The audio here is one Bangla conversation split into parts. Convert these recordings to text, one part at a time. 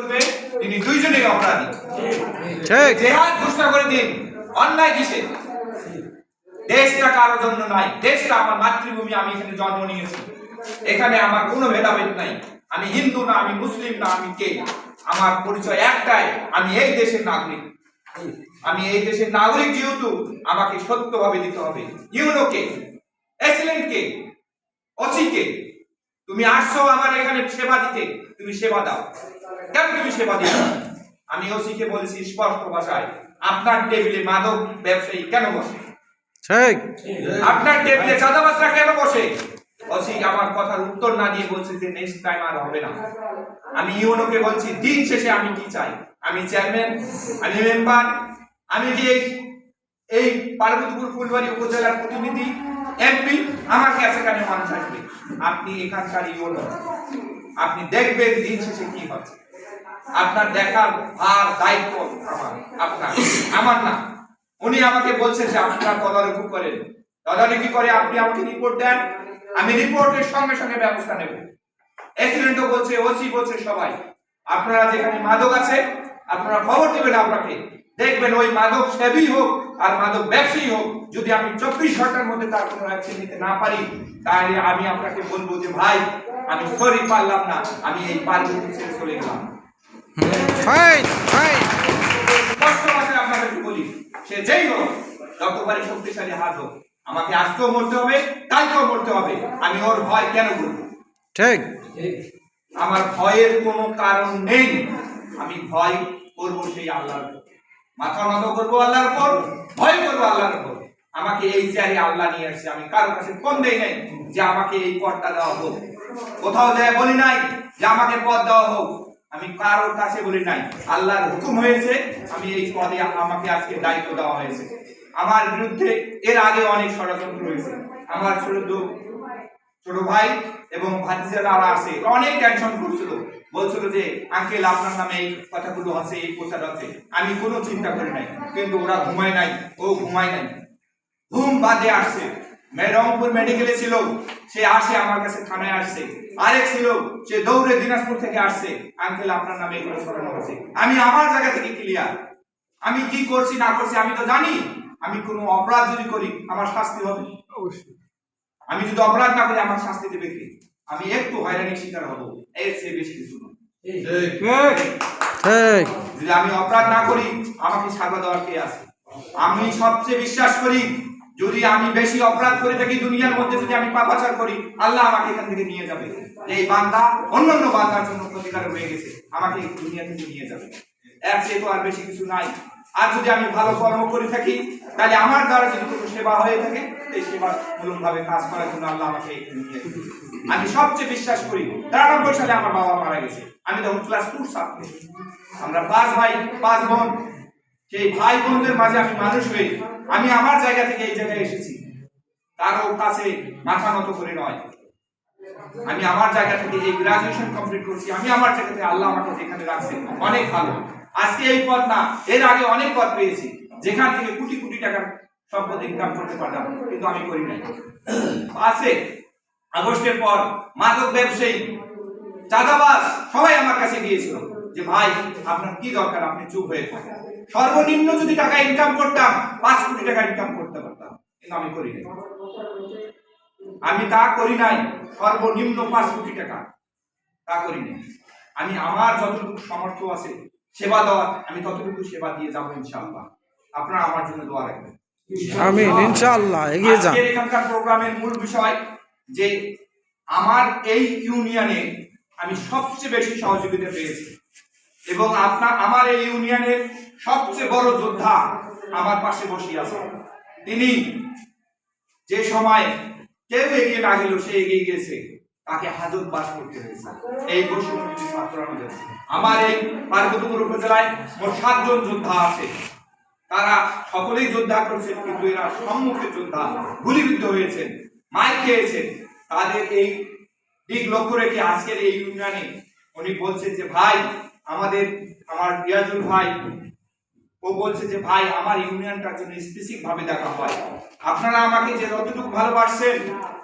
করবে তিনি দুইজনেই অপরাধী। ঠিক। জেহাদ ঘোষণা করে দিন অন্যায় কিসে? দেশটা কারোর জন্য নাই দেশটা আমার মাতৃভূমি আমি এখানে জন্ম নিয়েছি। এখানে আমার কোনো ভেদাভেদ নাই। আমি হিন্দু না আমি মুসলিম না আমি কে? আমার পরিচয় একটাই আমি এই দেশের নাগরিক। আমি এই দেশের নাগরিক যেহেতু আমাকে সত্যভাবে দিতে হবে। ইউনো কে? এক্সিলেন্ট কে? অসি কে? তুমি আসছো আমার এখানে সেবা দিতে তুমি সেবা দাও। কেন তুমি সেবা দিও আমি ওসিকে বলেছি স্পষ্ট ভাষায় আপনার টেবিলে মাদক ব্যবসায়ী কেন বসে? ঠিক আপনার টেবিলে কেন বসে? ওসি আমার কথার উত্তর না দিয়ে বলছে যে নেক্সট টাইম আর হবে না। আমি ইউনোকে বলছি দিন শেষে আমি কি চাই? আমি চেয়ারম্যান আমি মেম্বার আমি কি এই এই পার্বতীপুর ফুলবাড়ি উপজেলার প্রতিনিধি এমপি আমার কাছে কানে মানুষ আসবে আপনি এখানকার ইউনো আপনি দেখবেন দিন শেষে কি হচ্ছে। আপনার দেখার আর দায়িত্ব আমার, আপনার, আমার না। উনি আমাকে বলছে যে আপনারা তদারকি করেন। তদারকি করে? আপনি আমাকে রিপোর্ট দেন, আমি রিপোর্টের সঙ্গে সঙ্গে ব্যবস্থা নেব। এক্সিডেন্টও বলছে ওসি বলছে সবাই। আপনারা যেখানে মাদক আছে, আপনারা খবর দেবেন আপনাকে। দেখবেন ওই মাদক সেবী হোক আর মাদক ব্যবসায়ী হোক, যদি আমি চব্বিশ ঘণ্টার মধ্যে তার কোনো অ্যাকশন নিতে না পারি, তাহলে আমি আপনাকে বলব যে, ভাই, আমি সরি পারলাম না, আমি এই পার্টি ছেড়ে চলে গেলাম। ফাইন ফাইন স্পষ্ট ভাষায় আপনাদেরকে বলি সে যেই হোক যতবারই শক্তিশালী হাত হোক আমাকে আজকেও মরতে হবে কালকেও মরতে হবে আমি ওর ভয় কেন করব? ঠিক। আমার ভয়ের কোনো কারণ নেই আমি ভয় করব সেই আল্লাহর। মাথা নত করব আল্লাহর উপর ভয় করব আল্লাহর উপর। আমাকে এই চেয়ারে আল্লাহ নিয়ে আসছে আমি কারও কাছে ফোন দেই নাই যে আমাকে এই পদটা দেওয়া হোক। কোথাও যায় বলি নাই যে আমাকে পদ দেওয়া হোক। আমি কারোর কাছে বলি নাই। আল্লাহর হুকুম হয়েছে, আমি এই পদে আমাকে আজকে দায়িত্ব দেওয়া হয়েছে। আমার বিরুদ্ধে এর আগে অনেক ষড়যন্ত্র হয়েছে। আমার ছোট ছোট ভাই এবং ভাতিজারা আছে অনেক টেনশন করছিল। বলছিল যে, আঙ্কেল, আপনার নামে এই কথাগুলো আছে এই প্রচার আছে আমি কোনো চিন্তা করি নাই। কিন্তু ওরা ঘুমায় নাই, ও ঘুমায় নাই। ঘুম বাদে আসছে। রংপুর মেডিকেলে ছিল সে আসে আমার কাছে থানায় আসছে আরেক ছিল সে দৌড়ে দিনাজপুর থেকে আসছে আঙ্কেল আপনার নামে এগুলো ছড়ানো হয়েছে আমি আমার জায়গা থেকে ক্লিয়ার আমি কি করছি না করছি আমি তো জানি। আমি কোনো অপরাধ যদি করি আমার শাস্তি হবে। আমি যদি অপরাধ না করি আমার শাস্তি দেবে কে? আমি একটু হয়রানির শিকার হব। এর চেয়ে বেশি কিছু না যদি আমি অপরাধ না করি আমাকে সাজা দেওয়ার কে আছে? আমি সবচেয়ে বিশ্বাস করি যদি আমি বেশি অপরাধ করে থাকি দুনিয়ার মধ্যে যদি আমি পাপাচার করি, আল্লাহ আমাকে এখান থেকে নিয়ে যাবে। এই বান্দা অন্যান্য বান্দার জন্য ক্ষতিকার হয়ে গেছে। আমাকে দুনিয়া থেকে নিয়ে যাবে। এর চেয়ে তো আর বেশি কিছু নাই। আর যদি আমি ভালো কর্ম করে থাকি, তাহলে আমার দ্বারা যদি কোনো সেবা হয়ে থাকে, এই সেবা মূলক ভাবে কাজ করার জন্য আল্লাহ আমাকে নিয়ে আমি সবচেয়ে বিশ্বাস করি, তিরানব্বই সালে আমার বাবা মারা গেছে। আমি তখন ক্লাস টুর ছাত্র। আমরা পাঁচ ভাই, পাঁচ বোন। সেই ভাই বোনদের মাঝে আমি মানুষ হয়ে আমি আমার জায়গা থেকে এই জায়গায় এসেছি। কারও কাছে মাথা নত করে নয়। আমি আমার জায়গা থেকে এই গ্রাজুয়েশন কমপ্লিট করছি। আমি আমার জায়গা থেকে আল্লাহ আমাকে যেখানে রাখছে অনেক ভালো। আজকে এই পদ না, এর আগে অনেক পদ পেয়েছি। যেখান থেকে কোটি কোটি টাকার সম্পদ ইনকাম করতে পারতাম, কিন্তু আমি করি নাই। আছে, আগস্টের পর মাদক ব্যবসায়ী চাঁদাবাজ সবাই আমার কাছে গিয়েছিল যে, ভাই, আপনার কি দরকার? আপনি চুপ হয়ে থাকেন। সর্বনিম্ন যদি টাকা ইনকাম করতাম পাঁচ কোটি টাকা ইনকাম করতে পারতাম। কিন্তু আমি করি নাই। আমি তা করি নাই সর্বনিম্ন পাঁচ কোটি টাকা। তা করি নাই। আমি আমার যতটুকু সামর্থ্য আছে সেবা দেওয়ার আমি ততটুকু সেবা দিয়ে যাব ইনশাআল্লাহ। আপনারা আমার জন্য দোয়া রাখবেন। আমিন ইনশাআল্লাহ এগিয়ে যান। এখানকার প্রোগ্রামের মূল বিষয় যে আমার এই ইউনিয়নে আমি সবচেয়ে বেশি সহযোগিতা পেয়েছি। এবং আপনার আমার এই ইউনিয়নের সবচেয়ে বড় যোদ্ধা আমার পাশে বসে আছে। তিনি যে সময় কেউ এগিয়ে না গেল, সে এগিয়ে গেছে। তাকে হাজত বাস করতে হয়েছে। এই বৈষম্য ছাত্র আমাদের আমার এই পার্বতীপুর উপজেলায় মোট সাতজন যোদ্ধা আছে। তারা সকলেই যোদ্ধা করেছেন, কিন্তু এরা সম্মুখে যোদ্ধা, গুলিবিদ্ধ হয়েছেন, মার খেয়েছেন। তাদের এই দিক লক্ষ্য রেখে আজকের এই ইউনিয়নে উনি বলছে যে, ভাই, আমাদের, আমার রিয়াজুল ভাই ও বলছে যে, ভাই, আমার ইউনিয়নটার জন্য স্পেসিফিক ভাবে দেখা হয়। আপনারা আমাকে যে যতটুকু ভালোবাসছেন,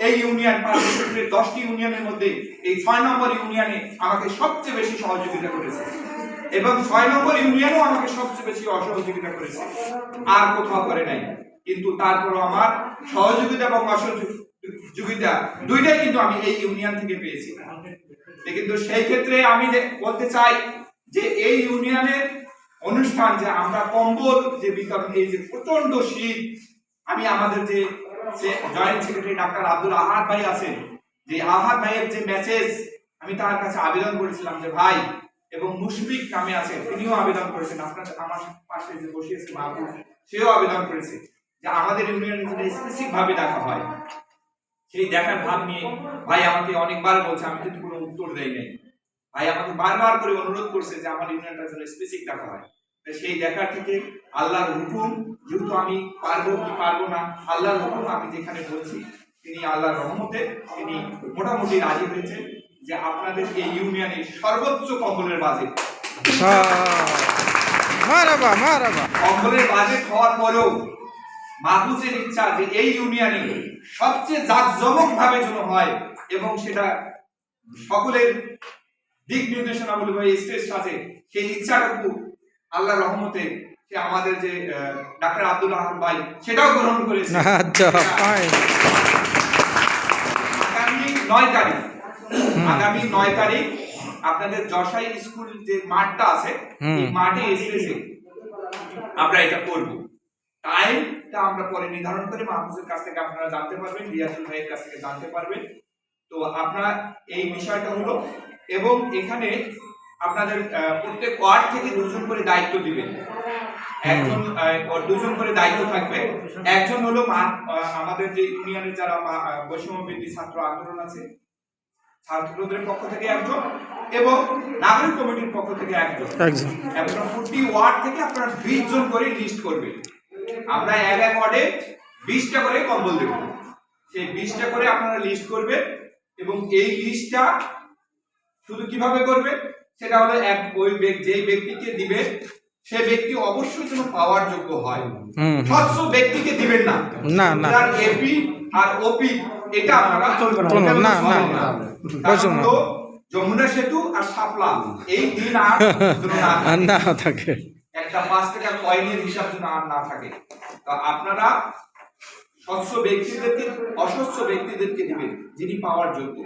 এই ইউনিয়ন পার্বতীপুরের দশটি ইউনিয়নের মধ্যে এই ছয় নম্বর ইউনিয়নে আমাকে সবচেয়ে বেশি সহযোগিতা করেছে। এবং ছয় নম্বর ইউনিয়নও আমাকে সবচেয়ে বেশি অসহযোগিতা করেছে। আর কোথাও করে নাই। কিন্তু তারপরও আমার সহযোগিতা এবং অসহযোগিতা দুইটাই কিন্তু আমি এই ইউনিয়ন থেকে পেয়েছি। কিন্তু সেই ক্ষেত্রে আমি বলতে চাই যে, এই ইউনিয়নের অনুষ্ঠান যে আমরা কম্বল যে বিতরণ, এই যে প্রচণ্ড শীত, আমি আমাদের যে joint secretary doctor Abdul Ahad ভাই আছেন, যে আহাদ ভাইয়ের যে মেসেজ আমি তার কাছে আবেদন করেছিলাম যে, ভাই এবং মুশফিক নামে আছে, তিনিও আবেদন করেছেন। আপনার আমার পাশে যে বসিয়েছে মাহবুব সেও আবেদন করেছে যে আমাদের ইউনিয়নে স্পেসিফিক ভাবে দেখা হয়। সেই দেখার ভাব নিয়ে ভাই আমাকে অনেকবার বলছে, আমি কিন্তু কোনো উত্তর দেই নাই। ভাই আমাকে বারবার করে অনুরোধ করছে যে আমার ইউনিয়নটা যেন স্পেসিফিক দেখা হয়। সেই দেখার থেকে আল্লাহর হুকুম যেহেতু আমি পারব কি পারব না আল্লাহর হুকুম আমি যেখানে বলছি তিনি আল্লাহর রহমতে তিনি মোটামুটি রাজি হয়েছে যে আপনাদের এই ইউনিয়নে সর্বোচ্চ কম্বলের বাজেট। কম্বলের বাজেট হওয়ার পরেও মাহফুজের ইচ্ছা যে এই ইউনিয়নে সবচেয়ে জাঁকজমক ভাবে যেন হয় এবং সেটা সকলের দিক নির্দেশনা এই স্টেজ সাথে সেই ইচ্ছাটুকু আল্লাহ রহমতে সে আমাদের যে ডাক্তার আব্দুল আহম ভাই সেটাও গ্রহণ করেছে। আচ্ছা আগামী নয় তারিখ আগামী নয় তারিখ আপনাদের যশাই স্কুল যে মাঠটা আছে এই মাঠে এসেছে। আমরা এটা করব। টাইমটা আমরা পরে নির্ধারণ করে মাহফুজের কাছ থেকে আপনারা জানতে পারবেন রিয়াজুল ভাইয়ের কাছ থেকে জানতে পারবেন। তো আপনারা এই বিষয়টা হলো এবং এখানে আপনাদের প্রত্যেক ওয়ার্ড থেকে দুজন করে দায়িত্ব দিবেন। একজন দুজন করে দায়িত্ব থাকবে। একজন হলো আমাদের যে ইউনিয়নের যারা মা- আহ, বৈষম্য ছাত্র আন্দোলন আছে ছাত্রদের পক্ষ থেকে একজন এবং নাগরিক কমিটির পক্ষ থেকে একজন। একজন। এবং প্রতি ওয়ার্ড থেকে আপনারা বিশ জন করে লিস্ট করবেন। আমরা এক এক ওয়ার্ডে বিশটা করে কম্বল দেব। সেই বিশটা করে আপনারা লিস্ট করবেন এবং এই লিস্টটা শুধু কীভাবে করবেন সেটা হলো এক ওই যেই ব্যক্তিকে দিবে সে ব্যক্তি অবশ্যই যেন পাওয়ার যোগ্য হয়। স্বচ্ছ ব্যক্তিকে দিবেন না। না, না। যার এপি আর ওপি এটা আপনারা চলবে না। না, না, না। যমুনা সেতু আর শাপলা এই দিন আর না থাকে। আর না থাকে। একটা পাঁচ টাকা কয়েনের হিসাব যেন আর না থাকে। তা আপনারা স্বচ্ছ ব্যক্তিদেরকে অস্বচ্ছ ব্যক্তিদেরকে দিবেন যিনি পাওয়ার যোগ্য।